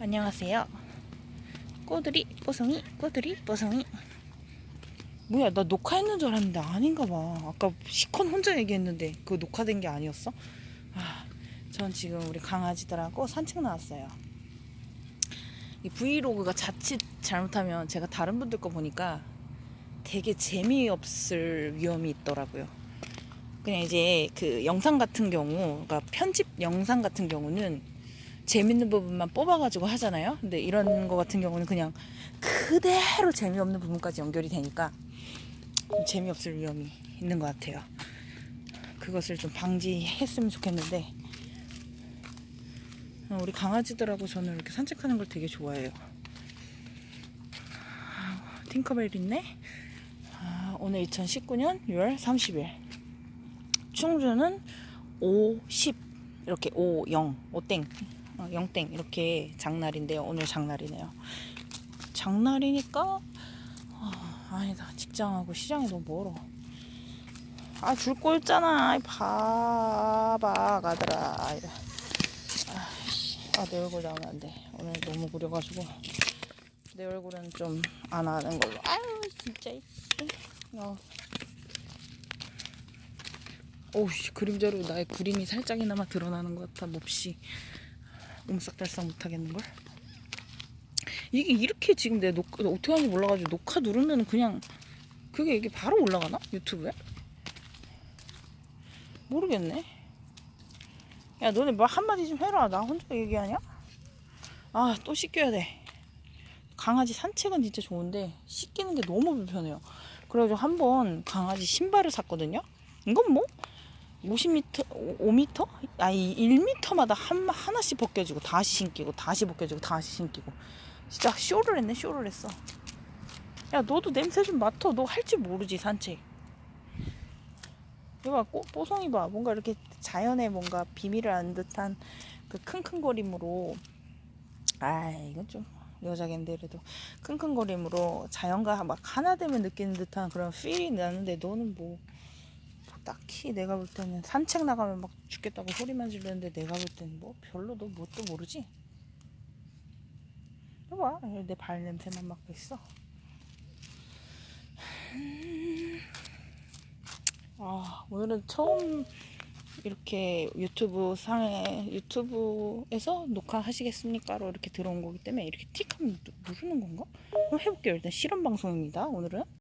안녕하세요. 꼬들이 뽀송이 꼬들이 뽀송이. 뭐야 나 녹화했는 줄 알았는데 아닌가 봐. 아까 시컨 혼자 얘기했는데 그거 녹화된 게 아니었어? 아, 전 지금 우리 강아지들하고 산책 나왔어요. 이 브이로그가 자칫 잘못하면 제가 다른 분들 거 보니까 되게 재미없을 위험이 있더라고요. 그냥 이제 그 영상 같은 경우, 그러니까 편집 영상 같은 경우는 재밌는 부분만 뽑아가지고 하잖아요. 근데 이런 거 같은 경우는 그냥 그대로 재미없는 부분까지 연결이 되니까 좀 재미없을 위험이 있는 것 같아요. 그것을 좀 방지했으면 좋겠는데 어, 우리 강아지들하고 저는 이렇게 산책하는 걸 되게 좋아해요. 아, 팅커벨 있네. 아, 오늘 2019년 6월 30일. 충주는 5, 10 이렇게 5, 0, 5땡, 어, 0땡 이렇게 장날인데요. 오늘 장날이네요. 장날이니까 아, 아니다. 직장하고 시장이 너무 멀어. 아, 줄 거 있잖아. 봐봐, 가더라. 아이씨, 아, 내 얼굴 나오면 안 돼. 오늘 너무 구려가지고. 내 얼굴은 좀 안 하는 걸로. 아유, 진짜. 어. 오우씨, 그림자로 나의 구림이 살짝이나마 드러나는 것 같아, 몹시. 옴싹달싹 못하겠는걸? 이게 이렇게 지금 내 녹, 어떻게 하는지 몰라가지고 녹화 누르면 그냥 그게 이게 바로 올라가나? 유튜브에? 모르겠네. 야, 너네 뭐 한마디 좀 해라. 나 혼자 얘기하냐? 아, 또 씻겨야 돼. 강아지 산책은 진짜 좋은데 씻기는 게 너무 불편해요. 그래가지고 한 번 강아지 신발을 샀거든요. 이건 뭐 50m, 5m? 아니 1m마다 한 하나씩 벗겨지고 다시 신기고 다시 벗겨지고 다시 신기고 진짜 쇼를 했네 쇼를 했어. 야 너도 냄새 좀 맡아. 너할줄 모르지 산책. 이거 봐, 꼬, 뽀송이 봐. 뭔가 이렇게 자연의 뭔가 비밀을 아는 듯한 그 킁킁거림으로 아 이건 좀 여자겠는데 그래도 킁킁거림으로 자연과 막 하나 되면 느끼는 듯한 그런 필이 나는데 너는 뭐, 뭐 딱히 내가 볼 때는 산책 나가면 막 죽겠다고 소리만 지르는데 내가 볼 때는 뭐 별로 너 뭣도 모르지 봐봐 내 발 냄새만 맡고 있어 음. 아 오늘은 처음 이렇게 유튜브 상에 유튜브에서 녹화하시겠습니까로 이렇게 들어온 거기 때문에 이렇게 틱하면 누- 누르는 건가? 한번 해볼게요. 일단 실험 방송입니다. 오늘은